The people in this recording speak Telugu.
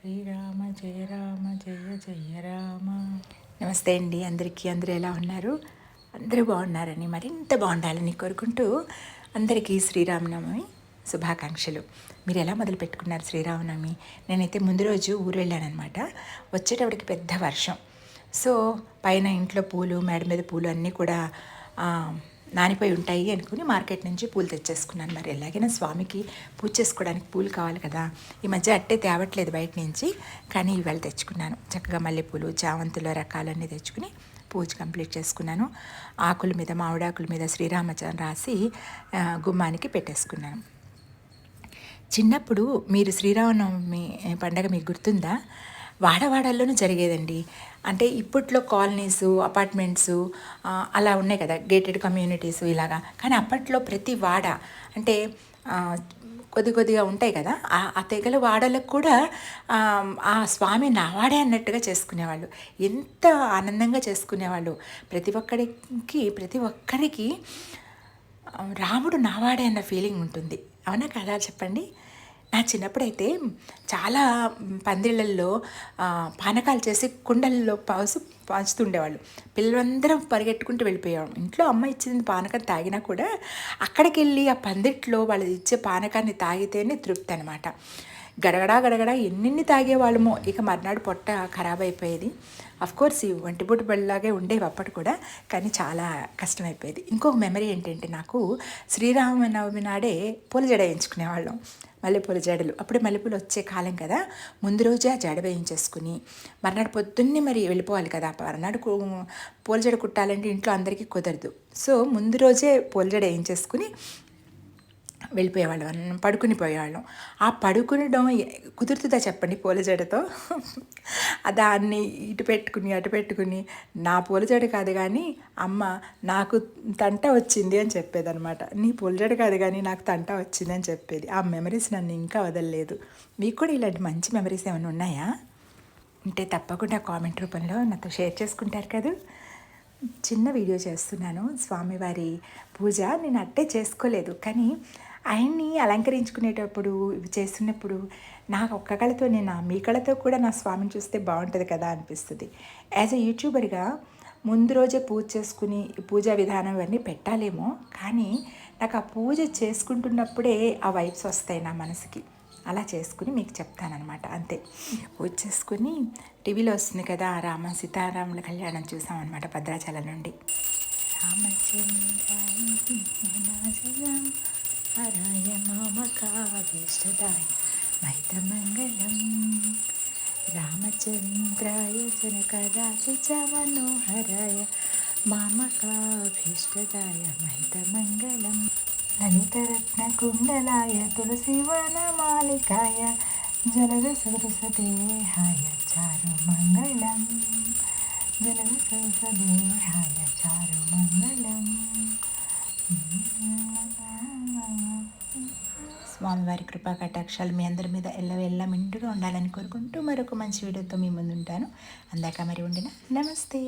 శ్రీరామ జయ రామ జయ జయ రామ. నమస్తే అండి. అందరికీ అందరూ ఎలా ఉన్నారు? అందరూ బాగున్నారని మరింత బాగుండాలని కోరుకుంటూ అందరికీ శ్రీరామనవమి శుభాకాంక్షలు. మీరు ఎలా మొదలు పెట్టుకున్నారు శ్రీరామనవమి? నేనైతే ముందు రోజు ఊరు వెళ్ళానమాట వచ్చేటప్పటికి పెద్ద వర్షం. సో పైన ఇంట్లో పూలు మేడ మీద పూలు అన్నీ కూడా నానిపోయి ఉంటాయి అనుకుని మార్కెట్ నుంచి పూలు తెచ్చేసుకున్నాను. మరి ఎలాగైనా స్వామికి పూజ చేసుకోవడానికి పూలు కావాలి కదా. ఈ మధ్య అట్టే తేవట్లేదు బయట నుంచి. కానీ ఇవాళ తెచ్చుకున్నాను. చక్కగా మల్లెపూలు చావంతుల రకాలన్నీ తెచ్చుకుని పూజ కంప్లీట్ చేసుకున్నాను. ఆకుల మీద మామిడాకుల మీద శ్రీరామచంద్ర రాసి గుమ్మానికి పెట్టేసుకున్నాను. చిన్నప్పుడు మీరు శ్రీరామనవమి పండగ మీకు గుర్తుందా? వాడవాడల్లోనూ జరిగేదండి. అంటే ఇప్పట్లో కాలనీస్ అపార్ట్మెంట్స్ అలా ఉన్నాయి కదా గేటెడ్ కమ్యూనిటీస్ ఇలాగా. కానీ అప్పట్లో ప్రతి వాడ అంటే కొద్ది కొద్దిగా ఉంటాయి కదా ఆ తెగల వాడలకు కూడా ఆ స్వామి నావాడే అన్నట్టుగా చేసుకునేవాళ్ళు. ఎంత ఆనందంగా చేసుకునేవాళ్ళు. ప్రతి ఒక్కరికి ప్రతి ఒక్కరికి రాముడు నావాడే అన్న ఫీలింగ్ ఉంటుంది. అవునా కదా? చెప్పండి. నా చిన్నప్పుడైతే చాలా పందిళ్ళల్లో పానకాలు చేసి కుండల్లో పాసు పంచుతుండేవాళ్ళు. పిల్లలందరం పరిగెట్టుకుంటూ వెళ్ళిపోయేవాళ్ళం. ఇంట్లో అమ్మ ఇచ్చింది పానకం తాగినా కూడా అక్కడికి వెళ్ళి ఆ పందిట్లో వాళ్ళు ఇచ్చే పానకాన్ని తాగితేనే తృప్తి అనమాట గడగడా గడగడా ఎన్నిన్ని తాగేవాళ్ళమో. ఇక మర్నాడు పొట్ట ఖరాబ్ అయిపోయేది. కోర్స్ ఈ ఒంటిబుట్టు బళ్ళలాగే ఉండేవి అప్పటి కూడా కానీ చాలా కష్టమైపోయేది. ఇంకొక మెమరీ ఏంటంటే నాకు శ్రీరామనవమి నాడే పూల జడ వేయించుకునేవాళ్ళం. మల్లెపూల జడలు. అప్పుడే మల్లెపూలు వచ్చే కాలం కదా. ముందు రోజే ఆ జడ వేయించేసుకుని మర్నాడు పొద్దున్నే మరి వెళ్ళిపోవాలి కదా. మర్నాడు పూల జడ కుట్టాలంటే ఇంట్లో అందరికీ కుదరదు. సో ముందు రోజే పూల జడ వేయించేసుకుని వెళ్ళిపోయేవాళ్ళం. పడుకుని పోయేవాళ్ళం. ఆ పడుకునడం కుదురుతుందా చెప్పండి పూల జడతో దాన్ని ఇటు పెట్టుకుని అటు పెట్టుకుని నా పూల జడ కాదు కానీ అమ్మ నాకు తంట వచ్చింది అని చెప్పేది అనమాట నీ పూల జడ కాదు కానీ నాకు తంట వచ్చింది అని చెప్పేది. ఆ మెమరీస్ నన్ను ఇంకా వదలలేదు. మీకు కూడా ఇలాంటి మంచి మెమరీస్ ఏమైనా ఉన్నాయా? ఉంటే తప్పకుండా కామెంట్ రూపంలో నాతో షేర్ చేసుకుంటారు కదా. చిన్న వీడియో చేస్తున్నాను. స్వామివారి పూజ నేను అట్టే చేసుకోలేదు. కానీ ఆయన్ని అలంకరించుకునేటప్పుడు ఇవి చేస్తున్నప్పుడు నాకు ఒక్క కళతో నేను మీ కళతో కూడా నా స్వామిని చూస్తే బాగుంటుంది కదా అనిపిస్తుంది. యాజ్ అ యూట్యూబర్గా ముందు రోజే పూజ చేసుకుని పూజా విధానం ఇవన్నీ పెట్టాలేమో కానీ నాకు ఆ పూజ చేసుకుంటున్నప్పుడే ఆ వైబ్స్ వస్తాయి నా మనసుకి. అలా చేసుకుని మీకు చెప్తానమాట అంతే. పూజ చేసుకుని టీవీలో వస్తుంది కదా రామ సీతారాముల కళ్యాణం చూసామన్నమాట భద్రాచలం నుండి. రామచంద్ర పరాయ మామకావేష్టదాయ మహితమంగళం రామచంద్రాయ జనకరాజ మనోహరాయ మామకాభీష్టదాయ మహితమంగళం లలితరత్నకుండలాయ తులసివనమాలికాయ జలదసదృశదేహాయ చారుమంగళం. జలదసదృశదేహాయ చారుమంగళం. స్వామివారి కృపా కటాక్షాలు మీ అందరి మీద ఎల్లవెల్ల మిండుగా ఉండాలని కోరుకుంటూ మరొక మంచి వీడియోతో మీ ముందు ఉంటాను అందాక మరి ఉండిన నమస్తే.